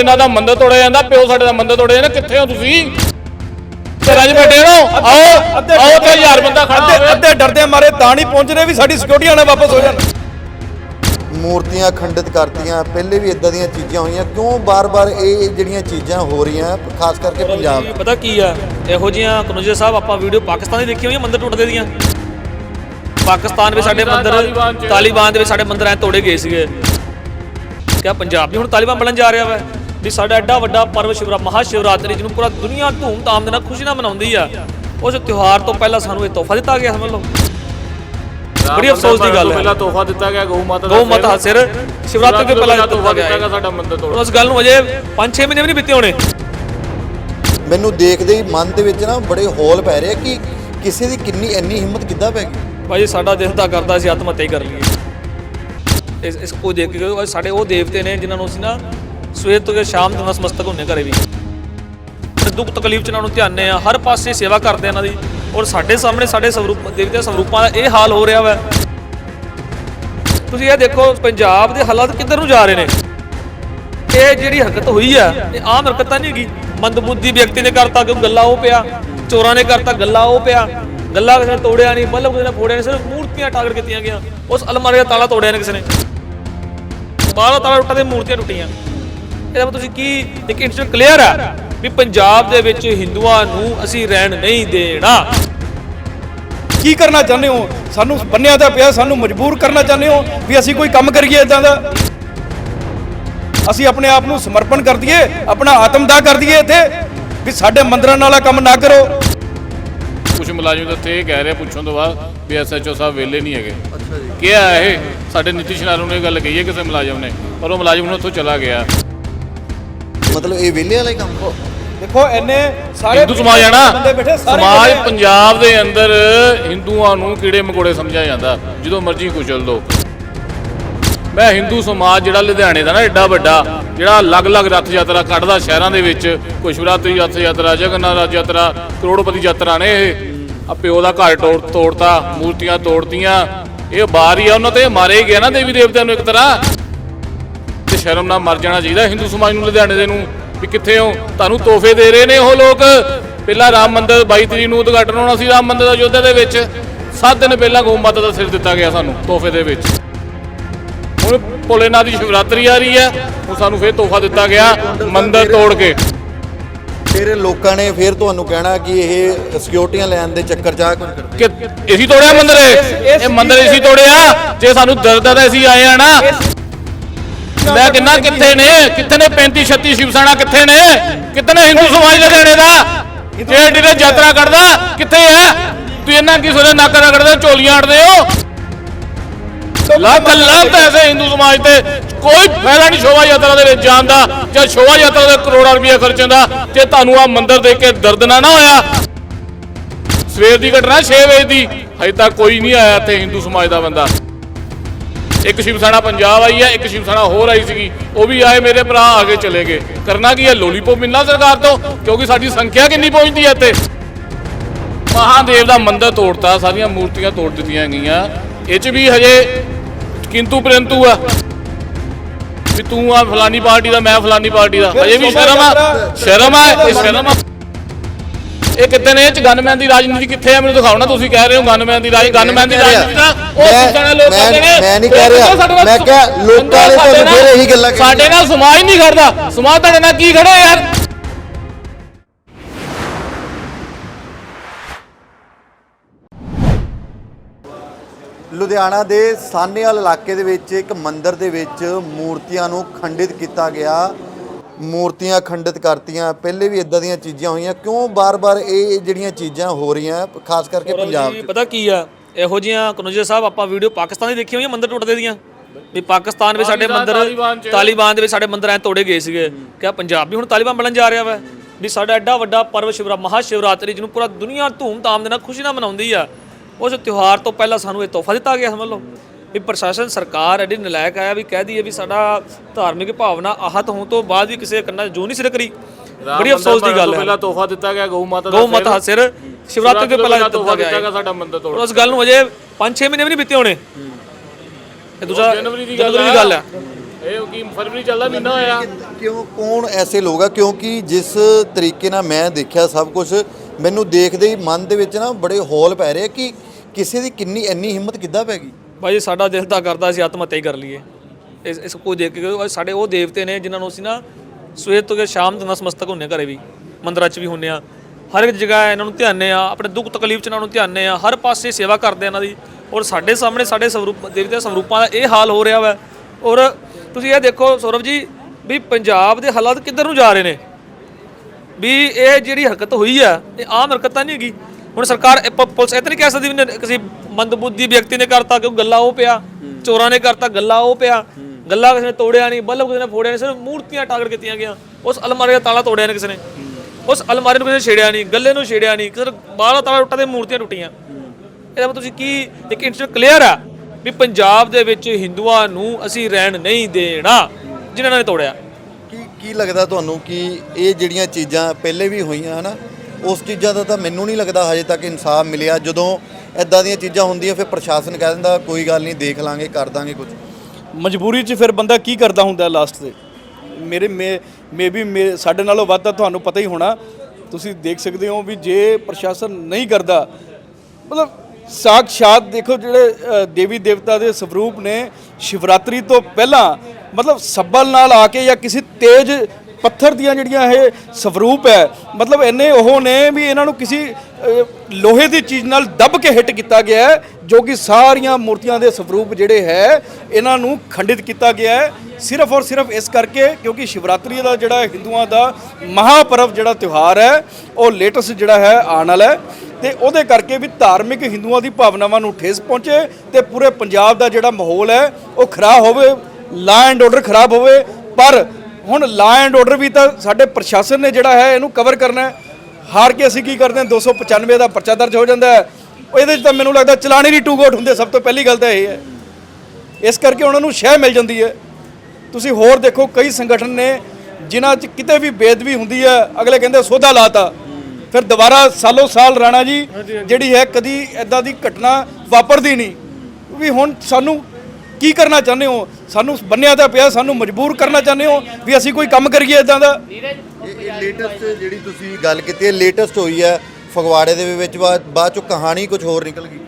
ਭੋਲੇਨਾਥ ਦਾ ਮੰਦਿਰ ਤੋੜਿਆ ਜਾਂਦਾ ਪਿਓ ਸਾਡੇ ਦਾ ਮੰਦਿਰ ਤੋੜਿਆ ਜਾਂਦਾ ਕਿੱਥੇ ਹੋ ਤੁਸੀਂ? ਘਰਾਂ 'ਚ ਬੈਠੇ ਹੋ ਆਓ ਆਓ ਤੇ ਹਜ਼ਾਰ ਬੰਦਾ ਖੜਾ ਅੱਧੇ ਹੋਵੇ। ਅੱਧੇ ਡਰਦੇ ਮਾਰੇ ਤਾਂ ਨਹੀਂ ਪਹੁੰਚ ਰਹੇ ਵੀ ਸਾਡੀ ਸਿਕਿਉਰਿਟੀ ਨਾ ਵਾਪਸ ਹੋ ਜਾਣ। ਮੂਰਤੀਆਂ ਖੰਡਿਤ ਕਰਤੀਆਂ ਪਹਿਲੇ ਵੀ ਇਦਾਂ ਦੀਆਂ ਚੀਜ਼ਾਂ ਹੋਈਆਂ ਕਿਉਂ ਬਾਰ-ਬਾਰ ਇਹ ਜਿਹੜੀਆਂ ਚੀਜ਼ਾਂ ਹੋ ਰਹੀਆਂ ਖਾਸ ਕਰਕੇ ਪੰਜਾਬ? ਪਤਾ ਕੀ ਆ ਇਹੋ ਜੀਆਂ ਕਨੋਜੇ ਸਾਹਿਬ ਆਪਾਂ ਵੀਡੀਓ ਪਾਕਿਸਤਾਨ ਦੀ ਦੇਖੀ ਹੋਈਆਂ ਮੰਦਰ ਟੁੱਟਦੇ ਦੀਆਂ? ਪਾਕਿਸਤਾਨ ਵਿੱਚ ਸਾਡੇ ਮੰਦਰ। ਤਾਲੀਬਾਨ ਦੇ ਵਿੱਚ ਸਾਡੇ ਮੰਦਰ ਐ ਤੋੜੇ ਗਏ ਸੀਗੇ। ਕਿਆ ਪੰਜਾਬ ਵੀ ਹੁਣ ਤਾਲੀਬਾਨ ਬਣਨ ਜਾ ਰਿਹਾ ਵਾ? ਵੀ ਸਾਡਾ ਐਡਾ ਵੱਡਾ ਪਰਵ ਸ਼ਿਵਰਾ ਮਹਾ ਸ਼ਿਵਰਾਤਰੀ ਜਿਹਨੂੰ ਪੂਰਾ ਦੁਨੀਆ ਧੂਮ-ਧਾਮ ਦੇ ਨਾਲ ਖੁਸ਼ੀ ਨਾਲ ਮਨਾਉਂਦੀ ਆ ਉਸ ਤਿਉਹਾਰ ਤੋਂ ਪਹਿਲਾਂ ਸਾਨੂੰ ਇਹ ਤੋਹਫਾ ਦਿੱਤਾ ਗਿਆ ਸਮਝ ਲਓ। ਬੜੀ ਅਫਸੋਸ ਦੀ ਗੱਲ ਹੈ। ਪਹਿਲਾਂ ਤੋਹਫਾ ਦਿੱਤਾ ਗਿਆ ਗਊ ਮਾਤਾ ਦਾ ਗਊ ਮਾਤਾ ਸਿਰ ਸ਼ਿਵਰਾਤਰੀ ਤੋਂ ਪਹਿਲਾਂ ਤੋਹਫਾ ਦਿੱਤਾ ਗਿਆ ਸਾਡਾ ਮੰਦਿਰ ਤੋੜ। ਉਸ ਗੱਲ ਨੂੰ ਅਜੇ 5-6 ਮਹੀਨੇ ਵੀ ਨਹੀਂ ਬੀਤੇ ਹੋਣੇ। ਮੈਨੂੰ ਦੇਖਦੇ ਹੀ ਮਨ ਦੇ ਵਿੱਚ ਨਾ ਬੜੇ ਹੌਲ ਪੈ ਰਹੇ ਕਿ ਕਿਸੇ ਦੀ ਕਿੰਨੀ ਇੰਨੀ ਹਿੰਮਤ ਕਿੱਦਾਂ ਪੈ ਗਈ। ਭਾਈ ਸਾਡਾ ਦਿਲ ਤਾਂ ਕਰਦਾ ਸੀ ਆਤਮ ਹੱਤਿਆ ਹੀ ਕਰ ਲਈਏ। ਇਸ ਇਸ ਕੋ ਦੇਖ ਕੇ ਸਾਡੇ ਉਹ ਦੇਵਤੇ ਨੇ ਜਿਨ੍ਹਾਂ ਨੂੰ ਅਸੀਂ ਨਾ ਸਵੇਰ ਤੋਂ ਕੇ ਸ਼ਾਮ ਤੱਕ ਨਸਮਸਤਕ ਹੁੰਨੇ ਘਰੇ ਵੀ। ਤੇ ਦੁੱਖ ਤਕਲੀਫ ਚ ਇਹਨਾਂ ਨੂੰ ਧਿਆਨੇ ਆ। ਹਰ ਪਾਸੇ ਸੇਵਾ ਕਰਦੇ ਆ ਇਹਨਾਂ ਦੀ। ਔਰ ਸਾਡੇ ਸਾਹਮਣੇ, ਸਾਡੇ ਸਵਰੂਪ ਦੇਵਤੇ ਸਰੂਪਾਂ ਦਾ ਇਹ ਹਾਲ ਹੋ ਰਿਹਾ ਵਾ। ਤੁਸੀਂ ਇਹ ਦੇਖੋ, ਪੰਜਾਬ ਦੇ ਹਾਲਾਤ ਕਿੱਧਰ ਨੂੰ ਜਾ ਰਹੇ ਨੇ? ਇਹ ਜਿਹੜੀ ਹਰਕਤ ਹੋਈ ਆ, ਇਹ ਆਮ ਹਰਕਤ ਤਾਂ ਨਹੀਂ ਹੈਗੀ। ਮੰਦਬੁੱਧੀ ਵਿਅਕਤੀ ਨੇ ਕਰਤਾ ਕਿ ਗੱਲਾਂ ਉਹ ਪਿਆ। ਚੋਰਾਂ ਨੇ ਕਰਤਾ ਗੱਲਾਂ ਉਹ ਪਿਆ। ਗੱਲਾਂ ਕਿਸੇ ਨੇ ਤੋੜਿਆ ਨਹੀਂ। ਬੱਲਬ ਕਿਸੇ ਨੇ ਫੋੜਿਆ ਨਹੀਂ। ਸਿਰਫ ਮੂਰਤੀਆਂ ਟਾਰਗੇਟ ਕੀਤੀਆਂ ਗਈਆਂ। ਉਸ ਅਲਮਾਰੀ ਦਾ ਤਾਲਾ ਤੋੜਿਆ ਨੇ ਕਿਸੇ ਨੇ। ਬਾਹਰੋਂ ਤਾਲਾ ਟੁੱਟਾ ਤੇ ਮੂਰਤੀਆਂ ਟੁੱਟੀਆਂ। ਇਹਦਾ ਮਤਲਬ ਤੁਸੀਂ ਕੀ ਇੱਕ ਇੰਸਟੈਂਟ ਕਲੀਅਰ ਆ ਵੀ ਪੰਜਾਬ ਦੇ ਵਿੱਚ ਹਿੰਦੂਆਂ ਨੂੰ ਅਸੀਂ ਰਹਿਣ ਨਹੀਂ ਦੇਣਾ? ਕੀ ਕਰਨਾ ਚਾਹੁੰਦੇ ਹੋ? ਸਾਨੂੰ ਬੰਨਿਆ ਤਾਂ ਪਿਆ ਸਾਨੂੰ ਮਜਬੂਰ ਕਰਨਾ ਚਾਹੁੰਦੇ ਹੋ ਵੀ ਅਸੀਂ ਕੋਈ ਕੰਮ ਕਰੀਏ ਇਦਾਂ ਦਾ? ਅਸੀਂ ਆਪਣੇ ਆਪ ਨੂੰ ਸਮਰਪਣ ਕਰ ਦਈਏ ਆਪਣਾ ਆਤਮਦਾਹ ਕਰ ਦਈਏ ਇੱਥੇ ਵੀ ਸਾਡੇ ਮੰਦਰਾਂ ਨਾਲ ਕੰਮ ਨਾ ਕਰੋ। ਕੁਝ ਮੁਲਾਜ਼ਮ ਤਾਂ ਇੱਥੇ ਇਹ ਕਹਿ ਰਹੇ ਪੁੱਛਣ ਤੋਂ ਬਾਅਦ ਵੀ ਐਸਐਚਓ ਸਾਹਿਬ ਵਿਹਲੇ ਨਹੀਂ ਹੈਗੇ। ਅੱਛਾ ਜੀ। ਕਿਹਾ ਇਹ ਸਾਡੇ ਨਿਤਿਸ਼ ਨਾਰੂ ਨੇ ਇਹ ਗੱਲ ਕਹੀ ਹੈ ਕਿਸੇ ਮੁਲਾਜ਼ਮ ਨੇ ਪਰ ਉਹ ਮੁਲਾਜ਼ਮ ਨੂੰ ਉੱਥੋਂ ਚਲਾ ਗਿਆ। ਮਤਲਬ ਇਹ ਵਿਹਲੇ ਵਾਲਾ ਹੀ। ਕੰਮ ਦੇਖੋ ਐਨੇ ਸਾਰੇ ਹਿੰਦੂ ਸਮਾਜ ਬੰਦੇ ਬੈਠੇ ਸਾਰੇ ਸਮਾਜ ਬੈਠੇ ਆ। ਪੰਜਾਬ ਦੇ ਅੰਦਰ ਹਿੰਦੂਆਂ ਨੂੰ ਕੀੜੇ ਮਕੋੜੇ ਸਮਝਿਆ ਜਾਂਦਾ। ਜਦੋਂ ਮਰਜ਼ੀ ਕੁਚਲ ਦੋ। ਮੈਂ ਹਿੰਦੂ ਸਮਾਜ ਜਿਹੜਾ ਲੁਧਿਆਣੇ ਦਾ ਨਾ ਐਡਾ ਵੱਡਾ ਜਿਹੜਾ ਅਲੱਗ-ਅਲੱਗ ਰੱਥ ਯਾਤਰਾ ਕੱਢਦਾ ਸ਼ਹਿਰਾਂ ਦੇ ਵਿੱਚ ਕੋਈ ਸ਼ਿਵਰਾਤਰੀ ਰੱਥ ਯਾਤਰਾ ਜਗਨਨਾਥ ਰੱਥ ਯਾਤਰਾ ਕਰੋੜਪਤੀ ਯਾਤਰਾ ਨੇ ਇਹ। ਆ ਪਿਓ ਦਾ ਘਰ ਤੋੜ ਤੋੜਤਾ ਮੂਰਤੀਆਂ ਤੋੜਤੀਆਂ। ਇਹ ਬਾਹਰ ਹੀ ਆ ਉਹਨਾਂ ਤੇ ਮਾਰੇ ਗਿਆ ਨਾ ਦੇਵੀ ਦੇਵਤਿਆਂ ਨੂੰ ਇੱਕ ਤਰ੍ਹਾਂ। ਸ਼ਰਮ ਨਾਲ ਮਰ ਜਾਣਾ ਚਾਹੀਦਾ ਹਿੰਦੂ ਸਮਾਜ ਨੂੰ ਲੁਧਿਆਣੇ ਦੇ ਨੂੰ ਵੀ ਕਿੱਥੇ ਹੋ? ਤੁਹਾਨੂੰ ਤੋਹਫੇ ਦੇ ਰਹੇ ਨੇ ਉਹ ਲੋਕ। ਪਹਿਲਾਂ ਰਾਮ ਮੰਦਿਰ 22 ਤਰੀਕ ਨੂੰ ਉਦਘਾਟਨ ਹੋਣਾ ਸੀ ਰਾਮ ਮੰਦਿਰ ਦਾ ਅਯੋਧਿਆ ਦੇ ਵਿੱਚ। 7 ਦਿਨ ਪਹਿਲਾਂ ਗਊ ਮਾਤਾ ਦਾ ਸਿਰ ਦਿੱਤਾ ਗਿਆ ਸਾਨੂੰ ਤੋਹਫੇ ਦੇ ਵਿੱਚ। ਹੁਣ ਭੋਲੇਨਾਥ ਦੀ ਸ਼ਿਵਰਾਤਰੀ ਆ ਰਹੀ ਹੈ ਹੁਣ ਸਾਨੂੰ ਫੇਰ ਤੋਹਫਾ ਦਿੱਤਾ ਗਿਆ ਮੰਦਿਰ ਤੋੜ ਕੇ। ਫਿਰ ਲੋਕਾਂ ਨੇ ਫਿਰ ਤੁਹਾਨੂੰ ਕਹਿਣਾ ਕਿ ਇਹ ਸਿਕਿਉਰਟੀਆਂ ਲੈਣ ਦੇ ਚੱਕਰ 'ਚ ਆ ਕੁਝ ਕਰਦੇ ਕਿ ਅਸੀਂ ਤੋੜਿਆ ਮੰਦਿਰ ਇਹ? ਇਹ ਮੰਦਿਰ ਅਸੀਂ ਤੋੜਿਆ? ਜੇ ਸਾਨੂੰ ਦਰਦ ਹੈ ਤਾਂ ਅਸੀਂ ਆਏ ਆ ਨਾ। ਮੈਂ ਕਿੰਨਾ ਕਿੱਥੇ ਨੇ? ਕਿੱਥੇ ਨੇ 35 36 ਸ਼ਿਵਸੈਨਾ? ਕਿੱਥੇ ਨੇ? ਕਿੱਥੇ ਨੇ ਹਿੰਦੂ ਸਮਾਜ ਲੁਧਿਆਣੇ ਦਾ? ਜੇ ਏਡੀ ਯਾਤਰਾ ਕਰਦਾ ਕਿੱਥੇ ਹੈ? ਤੂੰ ਇਹਨਾਂ ਕੀ ਸੋਰੇ ਨੱਕ ਰਗੜਦੇ ਝੋਲੀਆਂ ਅੜਦੇ ਹੋ? ਲੱਖ ਲੱਖ ਐਸੇ ਹਿੰਦੂ ਸਮਾਜ ਤੇ। ਕੋਈ ਫਾਇਦਾ ਨਹੀਂ ਸ਼ੋਭਾ ਯਾਤਰਾ ਦੇ ਵਿੱਚ ਜਾਣ ਦਾ, ਜਾਂ ਸ਼ੋਭਾ ਯਾਤਰਾ ਦੇ ਕਰੋੜਾਂ ਰੁਪਏ ਖਰਚਣ ਦਾ। ਜੇ ਤੁਹਾਨੂੰ ਆ ਮੰਦਿਰ ਦੇਖ ਕੇ ਦਰਦ ਨਾ ਨਾ ਹੋਇਆ, ਸਵੇਰ ਦੀ ਘਟਨਾ 6 ਵਜੇ ਦੀ, ਹਜੇ ਤੱਕ ਕੋਈ ਨਹੀਂ ਆਇਆ ਇੱਥੇ ਹਿੰਦੂ ਸਮਾਜ ਦਾ ਬੰਦਾ। ਇੱਕ ਸ਼ਿਵਸੈਨਾ ਪੰਜਾਬ ਆਈ ਹੈ ਇੱਕ ਸ਼ਿਵਸੈਨਾ ਹੋਰ ਆਈ ਸੀਗੀ। ਉਹ ਵੀ ਆਏ ਮੇਰੇ ਭਰਾ ਆ ਕੇ ਚਲੇ ਗਏ। ਕਰਨਾ ਕੀ ਹੈ? ਲੋਲੀਪੋਪ ਮਿਲਣਾ ਸਰਕਾਰ ਤੋਂ? ਕਿਉਂਕਿ ਸਾਡੀ ਸੰਖਿਆ ਕਿੰਨੀ ਪਹੁੰਚਦੀ ਹੈ ਇੱਥੇ? ਮਹਾਦੇਵ ਦਾ ਮੰਦਿਰ ਤੋੜਤਾ ਸਾਰੀਆਂ ਮੂਰਤੀਆਂ ਤੋੜ ਦਿੱਤੀਆਂ ਗਈਆਂ। ਇਹ ਚ ਵੀ ਹਜੇ ਕਿੰਤੂ ਪਰੰਤੂ ਆ। ਵੀ ਤੂੰ ਆ ਫਲਾਨੀ ਪਾਰਟੀ ਦਾ ਮੈਂ ਫਲਾਨੀ ਪਾਰਟੀ ਦਾ। ਹਜੇ ਵੀ ਸ਼ਰਮ ਆ। ਸ਼ਰਮ ਆ ਇਹ ਸ਼ਰਮ ਆ। ਇਹ ਕਿੱਥੇ ਨੇ? ਇਹ ਚ ਗਨਮੈਨ ਦੀ ਰਾਜਨੀਤੀ ਕਿੱਥੇ ਆ? ਮੈਨੂੰ ਦਿਖਾਓ ਨਾ ਤੁਸੀਂ ਕਹਿ ਰਹੇ ਹੋ ਗਨਮੈਨ ਦੀ ਰਾਜ ਗਨਮੈਨ ਦੀ ਰਾਜਨੀਤੀ ਦਾ ਉਹ ਮੈਂ- ਸਿੱਖਾਂ ਲੋਕ ਮੈਂ- ਕਰਦੇ ਨੇ ਮੈਂ ਨਹੀਂ ਕਹਿ ਰਿਹਾ। ਉਹ ਸਾਡੇ ਨਾਲ ਮੈਂ ਕਿਹਾ ਲੋਕਾਂ ਨੇ ਸਾਡੇ ਤੁਹਾਨੂੰ ਫਿਰ ਨਾਲ- ਇਹੀ ਗੱਲਾਂ ਕਹੀਆਂ। ਸਾਡੇ ਨਾਲ ਸਮਾਜ ਨਹੀਂ ਖੜਦਾ। ਸਮਾਜ ਤੁਹਾਡੇ ਨਾਲ ਕੀ ਖੜਾ ਯਾਰ? ਲੁਧਿਆਣਾ ਦੇ ਸਾਨੇਵਾਲ ਇਲਾਕੇ ਦੇ ਵਿੱਚ ਇੱਕ ਮੰਦਿਰ ਦੇ ਵਿੱਚ ਮੂਰਤੀਆਂ ਨੂੰ ਖੰਡਿਤ ਕੀਤਾ ਗਿਆ। ਮੂਰਤੀਆਂ ਖੰਡਿਤ ਕਰਤੀਆਂ ਪਹਿਲੇ ਵੀ ਇਦਾਂ ਦੀਆਂ ਚੀਜ਼ਾਂ ਹੋਈਆਂ ਕਿਉਂ ਬਾਰ-ਬਾਰ ਇਹ ਜਿਹੜੀਆਂ ਚੀਜ਼ਾਂ ਹੋ ਰਹੀਆਂ ਖਾਸ ਕਰਕੇ ਪੰਜਾਬ 'ਚ? ਪਤਾ ਕੀ ਆ? ਇਹੋ ਜੀਆਂ ਕਨੋਜੇ ਸਾਹਿਬ ਆਪਾਂ ਵੀਡੀਓ ਪਾਕਿਸਤਾਨ ਦੀ ਦੇਖੀ ਹੋਈਆਂ ਮੰਦਰ ਟੁੱਟਦੇ ਦੀਆਂ? ਵੀ ਪਾਕਿਸਤਾਨ ਵਿੱਚ ਸਾਡੇ ਮੰਦਰ। ਤਾਲੀਬਾਨ ਦੇ ਵਿੱਚ ਸਾਡੇ ਮੰਦਰ ਐ ਤੋੜੇ ਗਏ ਸੀਗੇ। ਕਿਆ ਪੰਜਾਬ ਵੀ ਹੁਣ ਤਾਲੀਬਾਨ ਬਣਨ ਜਾ ਰਿਹਾ ਵਾ? ਵੀ ਸਾਡਾ ਐਡਾ ਵੱਡਾ ਪਰਵ ਸ਼ਿਵਰਾ ਮਹਾ ਸ਼ਿਵਰਾਤਰੀ ਜਿਹਨੂੰ ਪੂਰਾ ਦੁਨੀਆ ਧੂਮ-ਧਾਮ ਦੇ ਨਾਲ ਖੁਸ਼ੀ ਨਾਲ ਮਨਾਉਂਦੀ ਆ ਉਸ ਤਿਉਹਾਰ ਤੋਂ ਪਹਿਲਾਂ ਸਾਨੂੰ ਇਹ ਤੋਹਫਾ ਦਿੱਤਾ ਗਿਆ ਸਮਝ ਲਓ। ਵੀ ਪ੍ਰਸ਼ਾਸਨ ਸਰਕਾਰ ਐਡੀ ਨਲਾਇਕ ਆਇਆ ਵੀ ਕਹਿ ਦਈਏ ਵੀ ਸਾਡਾ ਧਾਰਮਿਕ ਭਾਵਨਾ ਆਹਤ ਹੋਣ ਤੋਂ ਬਾਅਦ ਵੀ ਕਿਸੇ ਕੰਨਾਂ ਜੋ ਨਹੀਂ ਸਿਰ ਕਰੀ ਬੜੀ ਅਫਸੋਸ ਦੀ ਗੱਲ ਹੈ। ਪਹਿਲਾਂ ਤੋਹਫਾ ਦਿੱਤਾ ਗਿਆ ਗਊ ਮਾਤਾ ਦਾ ਗਊ ਮਾਤਾ ਸਿਰ ਸ਼ਿਵਰਾਤਰੀ ਤੋਂ ਪਹਿਲਾਂ ਦਿੱਤਾ ਗਿਆ ਸਾਡਾ ਮੰਦਿਰ ਤੋੜ ਉਸ ਗੱਲ ਨੂੰ ਅਜੇ 5-6 ਮਹੀਨੇ ਵੀ ਨਹੀਂ ਬੀਤੇ ਹੋਣੇ। ਇਹ ਦੂਸਰਾ ਜਨਵਰੀ ਦੀ ਗੱਲ ਦੀ ਹੈ। ਇਹ ਕੀ ਫਰਵਰੀ ਚੱਲਦਾ ਮਹੀਨਾ ਹੋਇਆ। ਕਿਉਂ ਕੌਣ ਐਸੇ ਲੋਕ ਆ? ਕਿਉਂਕਿ ਜਿਸ ਤਰੀਕੇ ਨਾਲ ਮੈਂ ਦੇਖਿਆ ਸਭ ਕੁਝ ਮੈਨੂੰ ਦੇਖਦੇ ਹੀ ਮਨ ਦੇ ਵਿੱਚ ਨਾ ਬੜੇ ਹੌਲ ਪੈ ਰਹੇ ਕਿ ਕਿਸੇ ਦੀ ਕਿੰਨੀ ਇੰਨੀ ਹਿੰਮਤ ਕਿੱਦਾਂ ਪੈ ਗਈ? ਭਾਈ ਸਾਡਾ ਦਿਲ ਤਾਂ ਕਰਦਾ ਸੀ ਆਤਮ ਹੱਤਿਆ ਹੀ ਕਰ ਲਈਏ। ਇਸ ਇਸ ਕੋ ਦੇਖ ਕੇ ਸਾਡੇ ਉਹ ਦੇਵਤੇ ਨੇ ਜਿਨ੍ਹਾਂ ਨੂੰ ਅਸੀਂ ਨਾ ਸਵੇਰ ਤੋਂ ਕੇ ਸ਼ਾਮ ਤੱਕ ਨਸਮਸਤਕ ਹੁੰਨੇ ਘਰੇ ਵੀ, ਮੰਦਰਾਂ 'ਚ ਵੀ ਹੁੰਨੇ ਆ ਹਰ ਇੱਕ ਜਗ੍ਹਾ ਇਹਨਾਂ ਨੂੰ ਧਿਆਨੇ ਆ, ਆਪਣੇ ਦੁੱਖ ਤਕਲੀਫ 'ਚ ਇਹਨਾਂ ਨੂੰ ਧਿਆਨੇ ਆ, ਹਰ ਪਾਸੇ ਸੇਵਾ ਕਰਦੇ ਇਹਨਾਂ ਦੀ। ਔਰ ਸਾਡੇ ਸਾਹਮਣੇ ਸਾਡੇ ਸਵਰੂਪ ਦੇਵਤੇ ਦੇ ਸਰੂਪਾਂ ਦਾ ਇਹ ਹਾਲ ਹੋ ਰਿਹਾ ਵਾ। ਔਰ ਤੁਸੀਂ ਇਹ ਦੇਖੋ ਸੌਰਵ ਜੀ, ਵੀ ਪੰਜਾਬ ਦੇ ਹਾਲਾਤ ਕਿੱਧਰ ਨੂੰ ਜਾ ਰਹੇ ਨੇ? ਵੀ ਇਹ ਜਿਹੜੀ ਹਰਕਤ ਹੋਈ ਆ, ਇਹ ਆਮ ਹਰਕਤ ਤਾਂ ਨਹੀਂ ਹੈਗੀ। ਹੁਣ ਸਰਕਾਰ, ਇਹ ਪ- ਪੁਲਿਸ ਇਹ ਤਾਂ ਨਹੀਂ ਕਹਿ ਸਕਦੀ ਵੀ ਨੇ ਕਿਸੇ ਮੰਦਬੁੱਧੀ ਵਿਅਕਤੀ ਨੇ ਕਰਤਾ ਕਿ ਗੱਲਾਂ ਉਹ ਪਿਆ, ਚੋਰਾਂ ਨੇ ਕਰਤਾ, ਗੱਲਾਂ ਉਹ ਪਿਆ, ਗੱਲਾਂ ਕਿਸੇ ਨੇ ਤੋੜਿਆ ਨਹੀਂ ਬੱਲਬ ਕਿਸੇ ਨੇ ਫੋੜਿਆ ਨਹੀਂ, ਸਿਰਫ ਮੂਰਤੀਆਂ ਟਾਰਗੇਟ ਕੀਤੀਆਂ ਗਿਆ ਉਸ ਅਲਮਾਰੀ ਦਾ ਤਾਲਾ ਤੋੜਿਆ ਨਹੀਂ ਕਿਸੇ ਨੇ, ਉਸ ਅਲਮਾਰੀ ਨੂੰ ਕਿਸੇ ਨੇ ਛੇੜਿਆ ਨਹੀਂ, ਗੱਲੇ ਨੂੰ ਛੇੜਿਆ ਨਹੀਂ, ਕਿਸੇ ਬਾਹਰ ਤਾਲਾ ਟੁੱਟਾ ਤੇ ਮੂਰਤੀਆਂ ਟੁੱਟੀਆਂ। ਇਹਦਾ ਮਤਲਬ ਤੁਸੀਂ ਕੀ ਇੱਕ ਇਨਸੀਡੈਂਟ ਕਲੀਅਰ ਆ ਵੀ ਪੰਜਾਬ ਦੇ ਵਿੱਚ ਹਿੰਦੂਆਂ ਨੂੰ ਅਸੀਂ ਰਹਿਣ ਨਹੀਂ ਦੇਣਾ, ਜਿਨ੍ਹਾਂ ਨੇ ਤੋੜਿਆ। ਕੀ ਕੀ ਲੱਗਦਾ ਤੁਹਾਨੂੰ ਕਿ ਇਹ ਜਿਹੜੀਆਂ ਚੀਜ਼ਾਂ ਪਹਿਲੇ ਵੀ ਹੋਈਆਂ, ਹਨਾ? ਉਸ ਚੀਜ਼ਾਂ ਦਾ ਤਾਂ ਮੈਨੂੰ ਨਹੀਂ ਲੱਗਦਾ ਹਜੇ ਤੱਕ ਇਨਸਾਫ ਮਿਲਿਆ। ਜਦੋਂ ਐਦਾਂ ਦੀਆਂ ਚੀਜ਼ਾਂ ਹੁੰਦੀਆਂ, ਫਿਰ ਪ੍ਰਸ਼ਾਸਨ ਕਹਿ ਦਿੰਦਾ, ਕੋਈ ਗੱਲ ਨਹੀਂ, ਦੇਖ ਲਾਂਗੇ, ਕਰ ਦਾਂਗੇ ਕੁਝ ਮਜਬੂਰੀ 'ਚ ਫਿਰ ਬੰਦਾ ਕੀ ਕਰਦਾ ਹੁੰਦਾ ਲਾਸਟ ਤੇ? ਮੇਰੇ, ਮੇ ਮੇ ਵੀ ਮੇ, ਸਾਡੇ ਨਾਲੋਂ ਵੱਧ ਤਾਂ ਤੁਹਾਨੂੰ ਪਤਾ ਹੀ ਹੋਣਾ। ਤੁਸੀਂ ਦੇਖ ਸਕਦੇ ਹੋ ਵੀ ਜੇ ਪ੍ਰਸ਼ਾਸਨ ਨਹੀਂ ਕਰਦਾ, ਮਤਲਬ ਸਾਖਸ਼ਾਤ ਦੇਖੋ ਜਿਹੜੇ ਦੇਵੀ ਦੇਵਤਾ ਦੇ ਸਰੂਪ ਨੇ, ਸ਼ਿਵਰਾਤਰੀ ਤੋਂ ਪਹਿਲਾਂ, ਮਤਲਬ ਸੱਬਲ ਨਾਲ ਆ ਕੇ ਜਾਂ ਕਿਸੇ ਤੇਜ਼ ਪੱਥਰ ਦੀਆਂ ਜਿਹੜੀਆਂ ਇਹ ਸਵਰੂਪ ਹੈ, ਮਤਲਬ ਇੰਨੇ ਉਹ ਨੇ ਵੀ ਇਹਨਾਂ ਨੂੰ ਕਿਸੇ ਲੋਹੇ ਦੀ ਚੀਜ਼ ਨਾਲ ਦੱਬ ਕੇ ਹਿੱਟ ਕੀਤਾ ਗਿਆ ਹੈ, ਜੋ ਕਿ ਸਾਰੀਆਂ ਮੂਰਤੀਆਂ ਦੇ ਸਵਰੂਪ ਜਿਹੜੇ ਹੈ, ਇਹਨਾਂ ਨੂੰ ਖੰਡਿਤ ਕੀਤਾ ਗਿਆ ਹੈ, ਸਿਰਫ ਔਰ ਸਿਰਫ ਇਸ ਕਰਕੇ ਕਿਉਂਕਿ ਸ਼ਿਵਰਾਤਰੀ ਦਾ ਜਿਹੜਾ ਹਿੰਦੂਆਂ ਦਾ ਮਹਾਪਰਵ ਜਿਹੜਾ ਤਿਉਹਾਰ ਹੈ, ਉਹ ਲੇਟੈਸਟ ਜਿਹੜਾ ਹੈ ਆਉਣ ਵਾਲਾ ਹੈ, ਤੇ ਉਹਦੇ ਕਰਕੇ ਵੀ ਧਾਰਮਿਕ ਹਿੰਦੂਆਂ ਦੀ ਭਾਵਨਾਵਾਂ ਨੂੰ ਠੇਸ ਪਹੁੰਚੇ ਤੇ ਪੂਰੇ ਪੰਜਾਬ ਦਾ ਜਿਹੜਾ ਮਾਹੌਲ ਹੈ, ਉਹ ਖਰਾਬ ਹੋਵੇ ਲਾ ਐਂਡ ਆਰਡਰ ਖਰਾਬ ਹੋਵੇ, ਪਰ ਹੁਣ ਲਾ ਐਂਡ ਆਰਡਰ ਵੀ ਤਾਂ ਸਾਡੇ ਪ੍ਰਸ਼ਾਸਨ ਨੇ ਜਿਹੜਾ ਹੈ ਇਹਨੂੰ ਕਵਰ ਕਰਨਾ ਹੈ। ਹਾਰ ਕੇ ਅਸੀਂ ਕੀ ਕਰਦੇ ਹਾਂ? 295 ਦਾ ਪਰਚਾ ਦਰਜ ਹੋ ਜਾਂਦਾ ਹੈ। ਇਹਦੇ 'ਚ ਤਾਂ ਮੈਨੂੰ ਲੱਗਦਾ ਚਲਾਣੀ ਨਹੀਂ ਟੂ ਗੋਟ ਹੁੰਦੇ ਸਭ ਤੋਂ ਪਹਿਲੀ ਗੱਲ ਤਾਂ ਇਹ ਹੈ। ਇਸ ਕਰਕੇ ਉਹਨਾਂ ਨੂੰ ਸ਼ਹਿ ਮਿਲ ਜਾਂਦੀ ਹੈ। ਤੁਸੀਂ ਹੋਰ ਦੇਖੋ ਕਈ ਸੰਗਠਨ ਨੇ ਜਿਨ੍ਹਾਂ 'ਚ ਕਿਤੇ ਵੀ ਬੇਦਬੀ ਹੁੰਦੀ ਹੈ ਅਗਲੇ ਕਹਿੰਦੇ ਸੋਧਾ ਲਾਤਾ। ਫਿਰ ਦੁਬਾਰਾ ਸਾਲੋ ਸਾਲ ਰਾਣਾ ਜੀ ਜਿਹੜੀ ਹੈ ਕਦੀ ਐਦਾਂ ਦੀ ਘਟਨਾ ਵਾਪਰਦੀ ਨਹੀਂ। ਵੀ ਹੁਣ ਸਾਨੂੰ ਕੀ ਕਰਨਾ ਚਾਹੁੰਦੇ ਹੋ? ਸਾਨੂੰ ਬੰਨਿਆ ਤਾਂ ਪਿਆ ਸਾਨੂੰ ਮਜਬੂਰ ਕਰਨਾ ਚਾਹੁੰਦੇ ਹੋ ਵੀ ਅਸੀਂ ਕੋਈ ਕੰਮ ਕਰੀਏ ਇਦਾਂ ਦਾ? ਇਹ ਲੇਟੈਸਟ ਜਿਹੜੀ ਤੁਸੀਂ ਗੱਲ ਕੀਤੀ ਹੈ ਲੇਟੈਸਟ ਹੋਈ ਹੈ ਫਗਵਾੜੇ ਦੇ ਵਿੱਚ ਬਾਅਦ ਬਾਅਦ ਚੋਂ ਕਹਾਣੀ ਕੁਝ ਹੋਰ ਨਿਕਲ ਗਈ।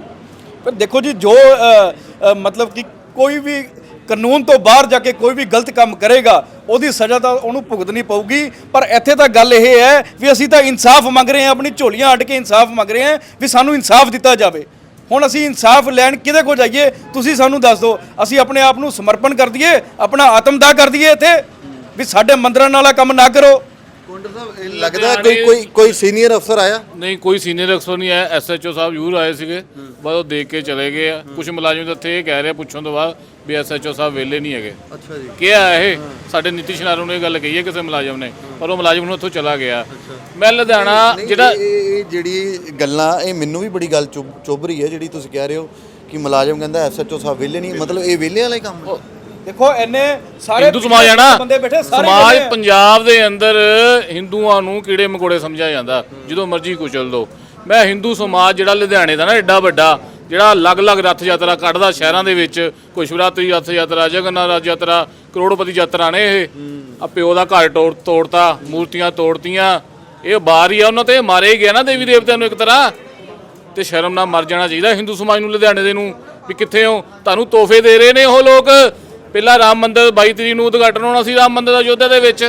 ਪਰ ਦੇਖੋ ਜੀ ਜੋ ਅ, ਅ, ਮਤਲਬ ਕਿ ਕੋਈ ਵੀ ਕਾਨੂੰਨ ਤੋਂ ਬਾਹਰ ਜਾ ਕੇ ਕੋਈ ਵੀ ਗਲਤ ਕੰਮ ਕਰੇਗਾ ਉਹਦੀ ਸਜ਼ਾ ਤਾਂ ਉਹਨੂੰ ਭੁਗਤਣੀ ਪਊਗੀ। ਪਰ ਇੱਥੇ ਤਾਂ ਗੱਲ ਇਹ ਹੈ ਵੀ ਅਸੀਂ ਤਾਂ ਇਨਸਾਫ ਮੰਗ ਰਹੇ ਹਾਂ ਆਪਣੀ ਝੋਲੀਆਂ ਅੱਡ ਕੇ ਇਨਸਾਫ ਮੰਗ ਰਹੇ ਹਾਂ ਵੀ ਸਾਨੂੰ ਇਨਸਾਫ ਦਿੱਤਾ ਜਾਵੇ। ਹੁਣ ਅਸੀਂ ਇਨਸਾਫ ਲੈਣ ਕਿਹਦੇ ਕੋਲ ਜਾਈਏ? ਤੁਸੀਂ ਸਾਨੂੰ ਦੱਸ ਦਿਓ। ਅਸੀਂ ਆਪਣੇ ਆਪ ਨੂੰ ਸਮਰਪਣ ਕਰ ਦਈਏ ਆਪਣਾ ਆਤਮਦਾਹ ਕਰ ਦਈਏ ਇੱਥੇ। ਵੀ ਸਾਡੇ ਮੰਦਰਾਂ ਨਾਲਾ ਕੰਮ ਨਾ ਕਰੋ। ਸਾਹਿਬ ਲੱਗਦਾ ਕੋਈ ਕੋਈ ਕੋਈ ਸੀਨੀਅਰ ਅਫਸਰ ਆਇਆ? ਨਹੀਂ ਕੋਈ ਸੀਨੀਅਰ ਅਫਸਰ ਨਹੀਂ ਆਇਆ। ਐਸਐਚਓ ਸਾਹਿਬ ਜ਼ਰੂਰ ਆਏ ਸੀਗੇ। ਬਸ ਉਹ ਦੇਖ ਕੇ ਚਲੇ ਗਏ ਆ। ਕੁਝ ਮੁਲਾਜ਼ਮ ਤਾਂ ਇੱਥੇ ਇਹ ਕਹਿ ਰਹੇ ਪੁੱਛਣ ਤੋਂ ਬਾਅਦ। ਵੀ ਐਸਐਚਓ ਸਾਹਿਬ ਵਿਹਲੇ ਨਹੀਂ ਹੈਗੇ। ਅੱਛਾ ਜੀ। ਕਿਹਾ ਇਹ ਸਾਡੇ ਨੀਤੀ ਸ਼ਨਾਰੂ ਨੇ ਇਹ ਗੱਲ ਕਹੀ ਹੈ ਕਿਸੇ ਮੁਲਾਜ਼ਮ ਨੇ। ਪਰ ਉਹ ਮੁਲਾਜ਼ਮ ਨੂੰ ਉੱਥੋਂ ਚਲਾ ਗਿਆ। ਮੈਂ ਲੁਧਿਆਣਾ ਜਿਹੜਾ ਇਹ ਜਿਹੜੀ ਗੱਲਾਂ ਇਹ ਮੈਨੂੰ ਵੀ ਬੜੀ ਗੱਲ ਚੁੱਭ ਰਹੀ ਹੈ ਜਿਹੜੀ ਤੁਸੀਂ ਕਹਿ ਰਹੇ ਹੋ ਕਿ ਮੁਲਾਜ਼ਮ ਕਹਿੰਦਾ ਐਸਐਚਓ ਸਾਹਿਬ ਵਿਹਲੇ ਨਹੀਂ। ਮਤਲਬ ਇਹ ਵਾਲਾ ਹੀ ਕੰਮ ਹੈ। ਦੇਖੋ ਐਨੇ ਸਾਰੇ ਹਿੰਦੂ ਸਮਾਜ ਆ ਨਾ। ਬੰਦੇ ਬੈਠੇ ਸਾਰੇ ਸਮਾਜ। ਪੰਜਾਬ ਦੇ ਅੰਦਰ ਹਿੰਦੂਆਂ ਨੂੰ ਕੀੜੇ ਮਕੋੜੇ ਸਮਝਿਆ ਜਾਂਦਾ। ਜਦੋਂ ਮਰਜ਼ੀ ਕੁਚਲ ਦੋ। ਮੈਂ ਹਿੰਦੂ ਸਮਾਜ ਜਿਹੜਾ ਲੁਧਿਆਣੇ ਦਾ ਨਾ ਐਡਾ ਵੱਡਾ ਜਿਹੜਾ ਅਲੱਗ-ਅਲੱਗ ਰੱਥ ਯਾਤਰਾ ਕੱਢਦਾ ਸ਼ਹਿਰਾਂ ਦੇ ਵਿੱਚ ਕੋਈ ਸ਼ਿਵਰਾਤਰੀ ਰੱਥ ਯਾਤਰਾ ਜਗਨਨਾਥ ਰੱਥ ਯਾਤਰਾ ਕਰੋੜਪਤੀ ਯਾਤਰਾ ਨੇ ਇਹ। ਆ ਪਿਓ ਦਾ ਘਰ ਤੋੜ, ਤੋੜਤਾ, ਮੂਰਤੀਆਂ ਤੋੜਤੀਆਂ। ਇਹ ਬਾਹਰ ਹੀ ਆ, ਉਹਨਾਂ ਤੇ ਮਾਰੇ ਹੀ ਗਿਆ ਨਾ ਦੇਵੀ ਦੇਵਤਿਆਂ ਨੂੰ ਇੱਕ ਤਰ੍ਹਾਂ। ਤੇ ਸ਼ਰਮ ਨਾਲ ਮਰ ਜਾਣਾ ਚਾਹੀਦਾ ਹਿੰਦੂ ਸਮਾਜ ਨੂੰ, ਲੁਧਿਆਣੇ ਦੇ ਨੂੰ, ਵੀ ਕਿੱਥੇ ਹੋ? ਤੁਹਾਨੂੰ ਤੋਹਫੇ ਦੇ ਰਹੇ ਨੇ ਉਹ ਲੋਕ। ਪਹਿਲਾਂ ਰਾਮ ਮੰਦਿਰ 22 ਤਰੀਕ ਨੂੰ ਉਦਘਾਟਨ ਹੋਣਾ ਸੀ ਰਾਮ ਮੰਦਿਰ ਦਾ ਯੋਧਾ ਦੇ ਵਿੱਚ।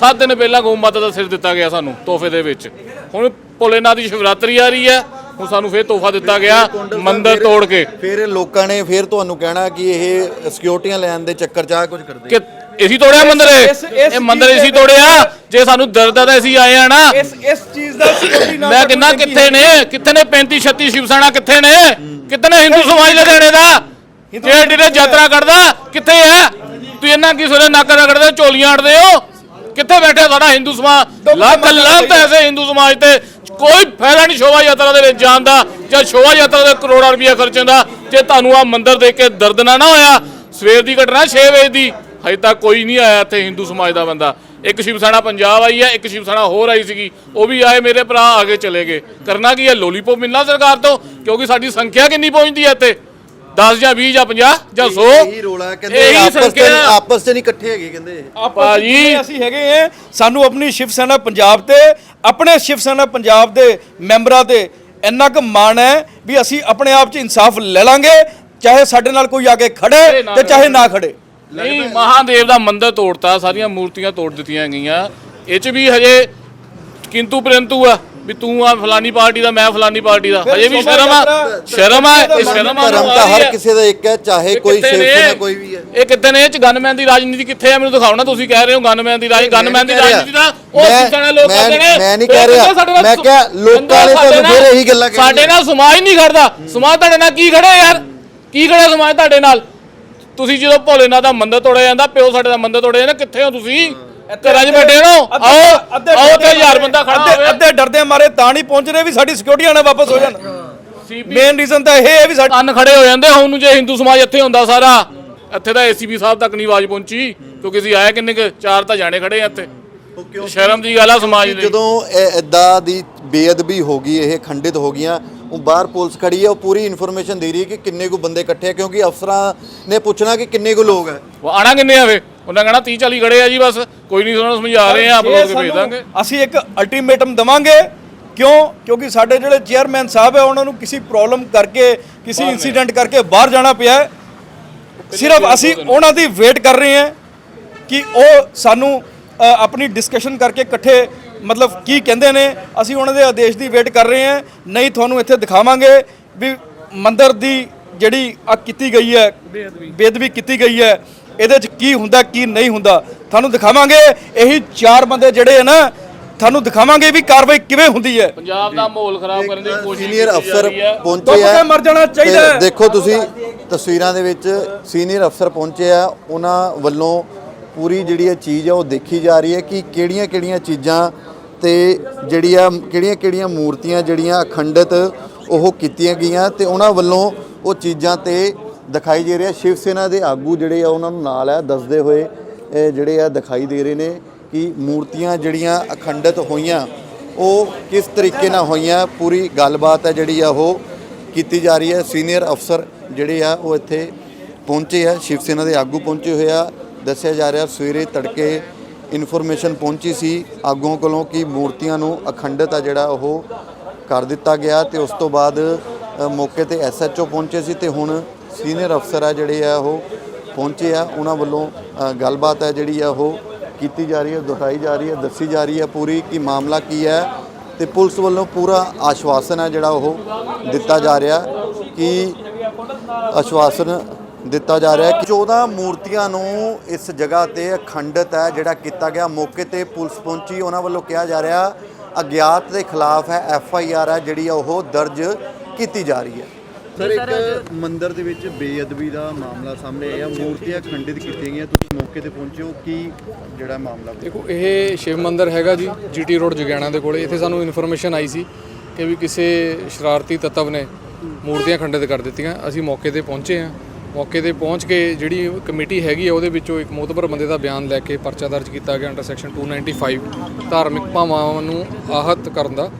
7 ਦਿਨ ਪਹਿਲਾਂ ਗਊ ਮਾਤਾ ਦਾ ਸਿਰ ਦਿੱਤਾ ਗਿਆ ਸਾਨੂੰ ਤੋਹਫੇ ਦੇ ਵਿੱਚ। ਹੁਣ ਭੋਲੇਨਾਥ ਦੀ ਸ਼ਿਵਰਾਤਰੀ ਆ ਰਹੀ ਹੈ। ਹੁਣ ਸਾਨੂੰ ਫੇਰ ਤੋਹਫਾ ਦਿੱਤਾ ਗਿਆ ਮੰਦਿਰ ਤੋੜ ਕੇ। ਫਿਰ ਲੋਕਾਂ ਨੇ ਫਿਰ ਤੁਹਾਨੂੰ ਕਹਿਣਾ ਕਿ ਇਹ ਸਿਕਿਉਰਟੀਆਂ ਲੈਣ ਦੇ ਚੱਕਰ 'ਚ ਆ ਕੁਝ ਕਰਦੇ ਕਿ ਇਸੀ ਤੋੜਿਆ ਮੰਦਿਰ? ਇਹ? ਮੰਦਿਰ ਦੇ ਤੋੜਿਆ? ਜੇ ਸਾਨੂੰ ਦਰਦ ਆ ਤਾਂ ਅਸੀਂ ਆਏ ਆ ਨਾ। ਇਸ ਇਸ ਚੀਜ਼ ਦਾ ਸਿਕਿਉਰਿਟੀ ਮੈਂ ਕਿੰਨਾ ਕਿੱਥੇ ਨੇ? ਕਿੱਥੇ ਨੇ 35 36 ਸ਼ਿਵਸੈਨਾ ਕਿੱਥੇ ਨੇ? ਕਿੱਥੇ ਨੇ ਹਿੰਦੂ ਸਮਾਜ ਲੁਧਿਆਣੇ ਦਾ? ਜੇ ਜਿਹੜੇ ਯਾਤਰਾ ਕਰਦਾ ਕਿੱਥੇ ਹੈ? ਤੂੰ ਇਹਨਾਂ ਕੀ ਸੋਰੇ ਨੱਕ ਰਗੜਦੇ ਝੋਲੀਆਂ ਅੜਦੇ ਹੋ? ਕਿੱਥੇ ਬੈਠੇ ਸਾਡਾ ਹਿੰਦੂ ਸਮਾਜ ਲੱਖ ਲੱਖ ਐਸੇ ਹਿੰਦੂ ਸਮਾਜ ਤੇ ਕੋਈ ਫਾਇਦਾ ਨਹੀਂ ਸ਼ੋਭਾ ਯਾਤਰਾ ਦੇ ਵਿੱਚ ਜਾਣ ਦਾ ਜਾਂ ਸ਼ੋਭਾ ਯਾਤਰਾ ਦੇ ਕਰੋੜਾਂ ਰੁਪਇਆ ਖਰਚਣ ਦਾ। ਜੇ ਤੁਹਾਨੂੰ ਆ ਮੰਦਿਰ ਦੇਖ ਕੇ ਦਰਦ ਨਾ ਨਾ ਹੋਇਆ, ਸਵੇਰ ਦੀ ਘਟਨਾ 6 ਵਜੇ ਦੀ, ਹਜੇ ਤੱਕ ਕੋਈ ਨਹੀਂ ਆਇਆ ਇੱਥੇ ਹਿੰਦੂ ਸਮਾਜ ਦਾ ਬੰਦਾ। ਇੱਕ ਸ਼ਿਵਸੈਨਾ ਪੰਜਾਬ ਆਈ ਹੈ, ਇੱਕ ਸ਼ਿਵਸੈਨਾ ਹੋਰ ਆਈ ਸੀਗੀ, ਉਹ ਵੀ ਆਏ ਮੇਰੇ ਭਰਾ, ਆ ਕੇ ਚਲੇ ਗਏ। ਕਰਨਾ ਕੀ ਹੈ? ਲੋਲੀਪੋਪ ਮਿਲਣਾ ਸਰਕਾਰ ਤੋਂ, ਕਿਉਂਕਿ ਸਾਡੀ ਸੰਖਿਆ ਕਿੰਨੀ ਪਹੁੰਚਦੀ ਹੈ ਇੱਥੇ? 10 ਜਾਂ 20 ਜਾਂ 50 ਜਾਂ 100 ਇਹੀ ਰੋਲਾ ਹੈ, ਕਹਿੰਦੇ ਇਹੀ ਆਪਸ ਚ ਸੰਖਿਆ ਆਪਸ ਚ ਨਹੀਂ ਇਕੱਠੇ ਹੈਗੇ ਕਹਿੰਦੇ। ਭਾਜੀ। ਭਾਜੀ ਅਸੀਂ ਹੈਗੇ ਆ। ਸਾਨੂੰ ਆਪਣੀ ਸ਼ਿਵ ਸੈਨਾ ਪੰਜਾਬ ਤੇ ਆਪਣੇ ਸ਼ਿਵ ਸੈਨਾ ਪੰਜਾਬ ਦੇ ਮੈਂਬਰਾਂ ਤੇ ਇੰਨਾ ਕੁ ਮਾਣ ਹੈ ਵੀ ਅਸੀਂ ਆਪਣੇ ਆਪ 'ਚ ਇਨਸਾਫ ਲੈ ਲਾਂਗੇ ਚਾਹੇ ਸਾਡੇ ਨਾਲ ਕੋਈ ਆ ਕੇ ਖੜੇ ਤੇ ਚਾਹੇ ਨਾ ਖੜੇ। ਨਹੀਂ ਮਹਾਦੇਵ ਦਾ ਮੰਦਿਰ ਤੋੜਤਾ ਸਾਰੀਆਂ ਮੂਰਤੀਆਂ ਤੋੜ ਦਿੱਤੀਆਂ ਗਈਆਂ। ਇਹ ਚ ਵੀ ਹਜੇ ਕਿੰਤੂ ਪਰੰਤੂ ਆ। ਵੀ ਤੂੰ ਆ ਫਲਾਨੀ ਪਾਰਟੀ ਦਾ ਮੈਂ ਫਲਾਨੀ ਪਾਰਟੀ ਦਾ। ਹਜੇ ਵੀ ਸ਼ਰਮ ਆ ਸ਼ਰਮ ਆ ਇਹ ਸ਼ਰਮ ਆ ਧਰਮ ਤਾਂ ਹਰ ਕਿਸੇ ਦਾ ਇੱਕ ਹੈ ਚਾਹੇ ਕੋਈ? ਸੈਨਾ ਕੋਈ ਵੀ ਹੈ। ਇਹ ਨੇ? ਇਹ ਚ ਗਨਮੈਨ ਦੀ ਰਾਜਨੀਤੀ ਕਿੱਥੇ ਆ? ਮੈਨੂੰ ਦਿਖਾਓ ਨਾ ਤੁਸੀਂ ਕਹਿ ਰਹੇ ਹੋ ਗਨਮੈਨ ਦੀ ਰਾਜ ਗਨਮੈਨ ਦੀ ਰਾਜਨੀਤੀ ਦਾ ਉਹ ਸਿੱਖਣ ਲੋਕ ਕਰਦੇ ਨੇ ਮੈਂ ਨਹੀਂ ਕਹਿ ਰਿਹਾ। ਕਹਿੰਦੇ ਮੈਂ ਕਿਹਾ ਲੋਕਾਂ ਨੇ ਤੁਹਾਨੂੰ ਫਿਰ ਇਹੀ ਗੱਲਾਂ ਕਹਿਣੀਆਂ। ਸਾਡੇ ਨਾਲ ਸਮਾਜ ਨਹੀਂ ਖੜਦਾ। ਸਮਾਜ ਤੁਹਾਡੇ ਨਾਲ ਕੀ ਖੜੇ ਯਾਰ? ਕੀ ਖੜਾ ਸਮਾਜ ਤੁਹਾਡੇ ਨਾਲ? ਤੁਸੀਂ ਜਦੋਂ ਭੋਲੇਨਾਥ ਦਾ ਮੰਦਿਰ ਤੋੜਿਆ ਜਾਂਦਾ ਪਿਓ ਸਾਡੇ ਦਾ ਮੰਦਿਰ ਤੋੜਿਆ ਜਾਂਦਾ ਕਿੱਥੇ ਹੋ ਤੁਸੀਂ? ਘਰਾਂ 'ਚ ਬੈਠੇ ਹੋ ਆਓ ਆਓ ਤੇ ਹਜ਼ਾਰ ਬੰਦਾ ਖੜਾ ਅੱਧੇ ਹੋਵੇ। ਅੱਧੇ ਡਰਦੇ ਮਾਰੇ ਤਾਂ ਨਹੀਂ ਪਹੁੰਚ ਰਹੇ ਵੀ ਸਾਡੀ ਸਿਕਿਉਰਿਟੀ ਆਣਾ ਵਾਪਸ ਹੋ ਜਾਣ। ਮੇਨ ਰੀਜ਼ਨ ਤਾਂ ਇਹ ਹੈ ਵੀ ਸਾਡੀ ਕੰਨ ਖੜੇ ਹੋ ਜਾਂਦੇ ਹੁਣ ਨੂੰ ਜੇ ਹਿੰਦੂ ਸਮਾਜ ਇੱਥੇ ਹੁੰਦਾ ਸਾਰਾ। ਇੱਥੇ ਤਾਂ ਏਸੀਪੀ ਸਾਹਿਬ ਤੱਕ ਨਹੀਂ ਆਵਾਜ਼ ਪਹੁੰਚੀ ਕਿਉਂਕਿ ਅਸੀਂ ਆਏ ਕਿੰਨੇ ਕੁ ਚਾਰ ਤਾਂ ਜਾਣੇ ਖੜੇ ਆ ਇੱਥੇ। ਸ਼ਰਮ ਦੀ ਗੱਲ ਆ ਸਮਾਜ ਦੀ ਜਦੋਂ ਇਦਾਂ ਦੀ ਬੇਅਦਬੀ ਹੋ ਗਈ ਇਹ ਖੰਡਿਤ ਹੋ ਗਈਆਂ ਉਹ ਬਾਹਰ ਪੁਲਿਸ ਖੜੀ ਹੈ ਉਹ ਪੂਰੀ ਇਨਫੋਰਮੇਸ਼ਨ ਦੇ ਰਹੀ ਹੈ ਕਿ ਕਿੰਨੇ ਕੁ ਬੰਦੇ ਇਕੱਠੇ ਆ ਕਿਉਂਕਿ ਅਫਸਰਾਂ ਨੇ ਪੁੱਛਣਾ ਕਿ ਕਿੰਨੇ ਕੁ ਲੋਕ ਹੈ ਉਹ ਆਣਾ ਕਿੰਨੇ ਆਵੇ ਉਹਨਾਂ ਕਹਣਾ 30 40 ਖੜੇ ਆ ਜੀ ਬਸ ਕੋਈ ਨਹੀਂ ਉਹਨਾਂ ਨੂੰ ਸਮਝਾ ਰਹੇ ਆ ਅਪਲੋਡ ਕੇ ਭੇਜ ਦਾਂਗੇ। ਅਸੀਂ ਇੱਕ ਅਲਟੀਮੇਟਮ ਦਵਾਂਗੇ ਕਿਉਂ? ਕਿਉਂਕਿ ਸਾਡੇ ਜਿਹੜੇ ਚੇਅਰਮੈਨ ਸਾਹਿਬ ਹੈ ਉਹਨਾਂ ਨੂੰ ਕਿਸੇ ਪ੍ਰੋਬਲਮ ਕਰਕੇ ਕਿਸੇ ਇਨਸੀਡੈਂਟ ਕਰਕੇ ਬਾਹਰ ਜਾਣਾ ਪਿਆ। ਸਿਰਫ ਅਸੀਂ ਉਹਨਾਂ ਦੀ ਵੇਟ ਕਰ ਰਹੇ ਹਾਂ ਕਿ ਉਹ ਸਾਨੂੰ ਆਪਣੀ ਡਿਸਕਸ਼ਨ ਕਰਕੇ ਇਕੱਠੇ ਮਤਲਬ ਕੀ ਕਹਿੰਦੇ ਨੇ ਅਸੀਂ ਉਹਨਾਂ ਦੇ ਆਦੇਸ਼ ਦੀ ਵੇਟ ਕਰ ਰਹੇ ਹਾਂ। ਨਹੀਂ ਤੁਹਾਨੂੰ ਇੱਥੇ ਦਿਖਾਵਾਂਗੇ ਵੀ ਮੰਦਰ ਦੀ ਜਿਹੜੀ ਆ ਕੀਤੀ ਗਈ ਹੈ ਬੇਦਬੀ ਕੀਤੀ ਗਈ ਹੈ। ਇਹਦੇ 'ਚ ਕੀ ਹੁੰਦਾ ਕੀ ਨਹੀਂ ਹੁੰਦਾ ਤੁਹਾਨੂੰ ਦਿਖਾਵਾਂਗੇ ਇਹੀ ਚਾਰ ਬੰਦੇ ਜਿਹੜੇ ਹੈ ਨਾ ਤੁਹਾਨੂੰ ਦਿਖਾਵਾਂਗੇ ਵੀ ਕਾਰਵਾਈ ਕਿਵੇਂ ਹੁੰਦੀ ਹੈ ਪੰਜਾਬ ਦਾ ਮਾਹੌਲ ਖਰਾਬ ਕਰਨ ਦੀ ਕੋਸ਼ਿਸ਼ ਸੀਨੀਅਰ ਕੀਤੀ ਜਾ ਅਫਸਰ ਰਹੀ ਹੈ। ਪਹੁੰਚੇ ਆ ਮਰ ਜਾਣਾ ਚਾਹੀਦਾ ਤੇ। ਦੇਖੋ ਤੁਸੀਂ ਤਸਵੀਰਾਂ ਦੇ ਵਿੱਚ ਸੀਨੀਅਰ ਅਫਸਰ ਪਹੁੰਚੇ ਆ ਉਹਨਾਂ ਵੱਲੋਂ ਪੂਰੀ ਜਿਹੜੀ ਇਹ ਚੀਜ਼ ਆ ਉਹ ਦੇਖੀ ਜਾ ਰਹੀ ਹੈ ਕਿ ਕਿਹੜੀਆਂ ਕਿਹੜੀਆਂ ਚੀਜ਼ਾਂ ਤੇ ਜਿਹੜੀ ਆ ਕਿਹੜੀਆਂ ਕਿਹੜੀਆਂ ਮੂਰਤੀਆਂ ਜਿਹੜੀਆਂ ਅਖੰਡਿਤ ਉਹ ਕੀਤੀਆਂ ਗਈਆਂ ਤੇ ਉਹਨਾਂ ਵੱਲੋਂ ਉਹ ਚੀਜ਼ਾਂ ਤੇ ਦਿਖਾਈ ਦੇ ਰਿਹਾ। ਸ਼ਿਵ ਸੈਨਾ ਦੇ ਆਗੂ ਜਿਹੜੇ ਆ, ਉਹਨਾਂ ਨੂੰ ਨਾਲ ਆ, ਦੱਸਦੇ ਹੋਏ ਜਿਹੜੇ ਆ ਦਿਖਾਈ ਦੇ ਰਹੇ ਨੇ ਕਿ ਮੂਰਤੀਆਂ ਜਿਹੜੀਆਂ ਅਖੰਡਿਤ ਹੋਈਆਂ, ਉਹ ਕਿਸ ਤਰੀਕੇ ਨਾਲ ਹੋਈਆਂ? ਪੂਰੀ ਗੱਲਬਾਤ ਹੈ ਜਿਹੜੀ ਆ, ਉਹ ਕੀਤੀ ਜਾ ਰਹੀ ਹੈ। ਸੀਨੀਅਰ ਅਫਸਰ ਜਿਹੜੇ ਆ, ਉਹ ਇੱਥੇ ਪਹੁੰਚੇ ਆ। ਸ਼ਿਵ ਸੈਨਾ ਦੇ ਆਗੂ ਪਹੁੰਚੇ ਹੋਏ ਆ। ਦੱਸਿਆ ਜਾ ਰਿਹਾ, ਸਵੇਰੇ ਤੜਕੇ ਇਨਫੋਰਮੇਸ਼ਨ ਪਹੁੰਚੀ ਸੀ ਆਗੂਆਂ ਕੋਲੋਂ ਕਿ ਮੂਰਤੀਆਂ ਨੂੰ ਅਖੰਡਿਤ ਆ ਜਿਹੜਾ, ਉਹ ਕਰ ਦਿੱਤਾ ਗਿਆ ਤੇ ਉਸ ਤੋਂ ਬਾਅਦ ਮੌਕੇ ਤੇ ਐਸਐਚਓ ਪਹੁੰਚੇ ਸੀ ਤੇ ਹੁਣ ਸੀਨੀਅਰ ਅਫਸਰ ਆ ਜਿਹੜੇ ਆ ਉਹ ਪਹੁੰਚੇ ਆ, ਉਹਨਾਂ ਵੱਲੋਂ ਗੱਲਬਾਤ ਹੈ ਜਿਹੜੀ ਆ ਉਹ ਕੀਤੀ ਜਾ ਰਹੀ ਹੈ, ਦੁਹਰਾਈ ਜਾ ਰਹੀ ਹੈ, ਦੱਸੀ ਜਾ ਰਹੀ ਹੈ ਪੂਰੀ ਕਿ ਮਾਮਲਾ ਕੀ ਹੈ ਤੇ ਪੁਲਿਸ ਵੱਲੋਂ ਪੂਰਾ ਆਸ਼ਵਾਸਨ ਹੈ ਜਿਹੜਾ ਉਹ ਦਿੱਤਾ ਜਾ ਰਿਹਾ ਕਿ ਆਸ਼ਵਾਸਨ ਦਿੱਤਾ ਜਾ ਰਿਹਾ ਕਿ 14 ਮੂਰਤੀਆਂ ਨੂੰ ਇਸ ਜਗ੍ਹਾ ਤੇ ਅਖੰਡਤ ਹੈ, ਜਿਹੜਾ ਕੀਤਾ ਗਿਆ ਮੌਕੇ ਤੇ ਪੁਲਿਸ ਪਹੁੰਚੀ, ਉਹਨਾਂ ਵੱਲੋਂ ਕਿਹਾ ਜਾ ਰਿਹਾ ਅਗਿਆਤ ਦੇ ਖਿਲਾਫ ਹੈ ਐਫ ਆਈ ਆਰ ਹੈ, ਜਿਹੜੀ ਆ ਉਹ ਦਰਜ ਕੀਤੀ ਜਾ ਰਹੀ ਹੈ। ਸਰ ਇੱਕ ਮੰਦਿਰ ਦੇ ਵਿੱਚ ਬੇਅਦਬੀ ਦਾ ਮਾਮਲਾ ਸਾਹਮਣੇ ਆਇਆ। ਮੂਰਤੀਆਂ ਖੰਡਿਤ ਕੀਤੀਆਂ ਗਈਆਂ। ਤੁਸੀਂ ਮੌਕੇ ਤੇ ਪਹੁੰਚੇ ਹੋ। ਕੀ ਜਿਹੜਾ ਮਾਮਲਾ ਦੇਖੋ ਇਹ ਸ਼ਿਵ ਮੰਦਿਰ ਹੈਗਾ ਜੀ ਜੀਟੀ ਰੋਡ ਜਗਿਆਣਾ ਦੇ ਕੋਲੇ। ਇੱਥੇ ਸਾਨੂੰ ਇਨਫੋਰਮੇਸ਼ਨ ਆਈ ਸੀ ਕਿ ਵੀ ਕਿਸੇ ਸ਼ਰਾਰਤੀ ਤੱਤਵ ਨੇ ਮੂਰਤੀਆਂ ਖੰਡਿਤ ਕਰ ਦਿੱਤੀਆਂ। ਅਸੀਂ ਮੌਕੇ ਤੇ ਪਹੁੰਚੇ ਹਾਂ। ਮੌਕੇ ਤੇ ਪਹੁੰਚ ਕੇ ਜਿਹੜੀ ਕਮੇਟੀ ਹੈਗੀ ਆ ਉਹਦੇ ਵਿੱਚੋਂ ਇੱਕ ਮੋਤਬਰ ਬੰਦੇ ਦਾ ਬਿਆਨ ਲੈ ਕੇ ਪਰਚਾ ਦਰਜ ਕੀਤਾ ਗਿਆ। ਅੰਡਰ ਸੈਕਸ਼ਨ 295 ਧਾਰਮਿਕ ਭਾਵਾਂ ਨੂੰ ਆਹਤ ਕਰਨ ਦਾ।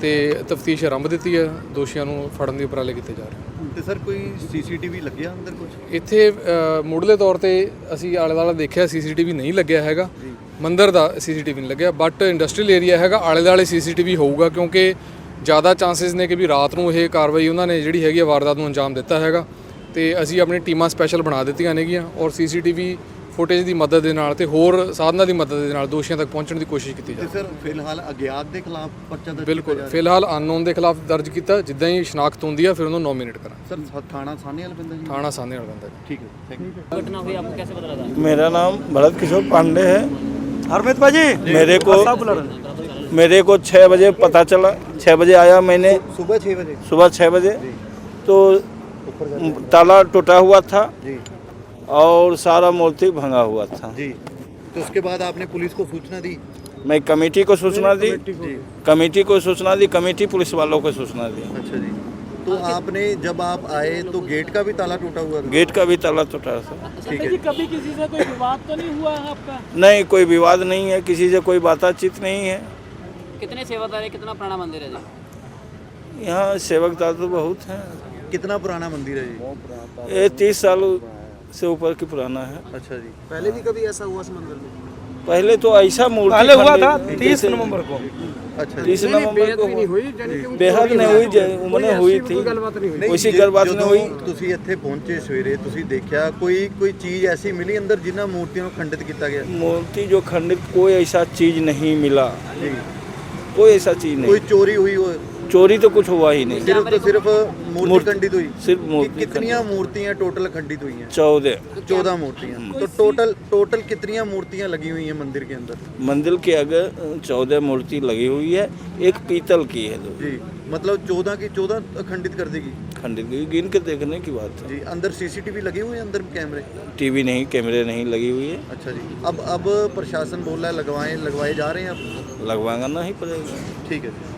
ਤੇ ਤਫਤੀਸ਼ ਆਰੰਭ ਦਿੱਤੀ ਹੈ ਦੋਸ਼ੀਆਂ ਨੂੰ ਫੜਨ ਦੇ ਉਪਰਾਲੇ ਕੀਤੇ ਜਾ ਰਹੇ ਤੇ ਸਰ ਕੋਈ ਸੀਸੀਟੀਵੀ ਲੱਗਿਆ ਅੰਦਰ ਕੁਝ ਇੱਥੇ ਅ, ਮੁੱਢਲੇ ਤੌਰ ਤੇ ਅਸੀਂ ਆਲੇ ਦੁਆਲੇ ਦੇਖਿਆ ਸੀਸੀਟੀਵੀ ਨਹੀਂ ਲੱਗਿਆ ਹੈਗਾ। ਮੰਦਿਰ ਦਾ ਸੀਸੀਟੀਵੀ ਨਹੀਂ ਲੱਗਿਆ ਬਟ ਇੰਡਸਟਰੀਅਲ ਏਰੀਆ ਹੈਗਾ ਆਲੇ ਦੁਆਲੇ ਸੀਸੀਟੀਵੀ ਹੋਊਗਾ ਕਿਉਂਕਿ ਜ਼ਿਆਦਾ ਚਾਂਸਸ ਨੇ ਕਿ ਵੀ ਰਾਤ ਨੂੰ ਇਹ ਕਾਰਵਾਈ ਉਹਨਾਂ ਨੇ ਜਿਹੜੀ ਹੈਗੀ ਆ ਵਾਰਦਾਤ ਨੂੰ ਅੰਜਾਮ ਦਿੱਤਾ ਹੈਗਾ। ਤੇ ਅਸੀਂ ਆਪਣੀ ਟੀਮਾਂ ਸਪੈਸ਼ਲ ਬਣਾ ਦਿੱਤੀਆਂ ਨੇਗੀਆਂ ਔਰ ਸੀਸੀਟੀਵੀ ਫੁਟੇਜ ਦੀ ਮਦਦ ਦੇ ਨਾਲ ਤੇ ਹੋਰ ਸਾਧਨਾਂ ਦੀ ਮਦਦ ਦੇ ਨਾਲ ਦੋਸ਼ੀਆਂ ਤੱਕ ਪਹੁੰਚਣ ਦੀ ਕੋਸ਼ਿਸ਼ ਕੀਤੀ ਜਾ ਤੇ ਸਰ ਫਿਲਹਾਲ ਅਗਿਆਤ ਦੇ ਖਿਲਾਫ ਪਰਚਾ ਦਰਜ ਬਿਲਕੁਲ ਫਿਲਹਾਲ ਅਨਨੋਨ ਦੇ ਖਿਲਾਫ ਦਰਜ ਕੀਤਾ ਜਿੱਦਾਂ ਹੀ ਸ਼ਨਾਖਤ ਹੁੰਦੀ ਆ ਫਿਰ ਉਹਨੂੰ ਨੋਮੀਨੇਟ ਕਰਾਂ ਸਰ ਥਾਣਾ ਸਾਹਨੇ ਵਾਲਾ ਬੰਦਾ ਜੀ ਥਾਣਾ ਸਾਹਮਣੇ ਵਾਲਾ ਬੰਦਾ ਠੀਕ ਹੈ ਥੈਂਕ ਯੂ घटना हुई आपको कैसे पता लगा मेरा नाम भरत किशोर पांडे है ਹਰਮਿਤ ਭਾਜੀ मेरे को मेरे को छः बजे पता चला छः बजे आया मैंने सुबह 6 बजे सुबह छः बजे तो ताला टूटा हुआ था जी और सारा मूर्ति भंगा हुआ था। जी। तो उसके बाद आपने पुलिस को सूचना दी? मैं कमेटी को सूचना दी। कमेटी को। सूचना दी कमेटी पुलिस वालों को सूचना दी। अच्छा जी। तो आपने जब आप आए तो गेट का भी ताला टूटा हुआ था? गेट का भी ताला टूटा था। ठीक है। कभी किसी से कोई विवाद तो नहीं हुआ है आपका? नहीं कोई विवाद नहीं है किसी से कोई बातचीत नहीं है। कितने सेवादार है कितना पुराना मंदिर है यहाँ सेवकदार तो बहुत हैं। कितना पुराना मंदिर है ये तीस साल से ऊपर की पुराना है अच्छा जी पहले भी कभी ऐसा हुआ इस मंदिर में पहले तो ऐसा मूर्ति पहले हुआ था खंडित- तीस जैसे- नवंबर को अच्छा जी तीस नवंबर को हुआ। बेहद नहीं हुई जै- उन्हें हुई थी उसी ਜੇ- गलबात ने ਜਦੋਂ हुई ਤੁਸੀਂ ਇੱਥੇ ਪਹੁੰਚੇ ਸਵੇਰੇ ਤੁਸੀਂ ਦੇਖਿਆ ਕੋਈ ਕੋਈ ਚੀਜ਼ ਐਸੀ ਮਿਲੀ ਅੰਦਰ ਜਿਨ੍ਹਾਂ ਮੂਰਤੀਆਂ ਨੂੰ ਖੰਡਿਤ ਕੀਤਾ ਗਿਆ मूर्ति जो खंडित कोई ऐसा चीज नहीं मिला ਜੀ कोई ऐसा चीज ਕੋਈ नहीं ਚੋਰੀ ਹੋਈ ਹੋ चोरी तो कुछ हुआ ही नहीं। सिर्फ़ तो सिर्फ़ मूर्ति खंडित हुई। सिर्फ़ मूर्ति कितनियाँ मूर्तियाँ टोटल खंडित हुई हैं? चौदह। चौदह मूर्तियाँ। हम्म। तो टोटल टोटल कितनी मूर्तियाँ लगी हुई हैं मंदिर के अंदर? मंदिर के अगर चौदह मूर्ति लगी हुई है एक पीतल की है जी। मतलब चौदह की चौदह खंडित कर देगी? खंडित गिन के देखने की बात है। जी अंदर सीसीटीवी लगी हुई है अंदर कैमरे? टीवी नहीं कैमरे नहीं लगी हुई है। अच्छा जी। अब अब प्रशासन बोल रहा है लगवाए लगवाए जा रहे हैं आप? ना ही पड़ेगा। ठीक है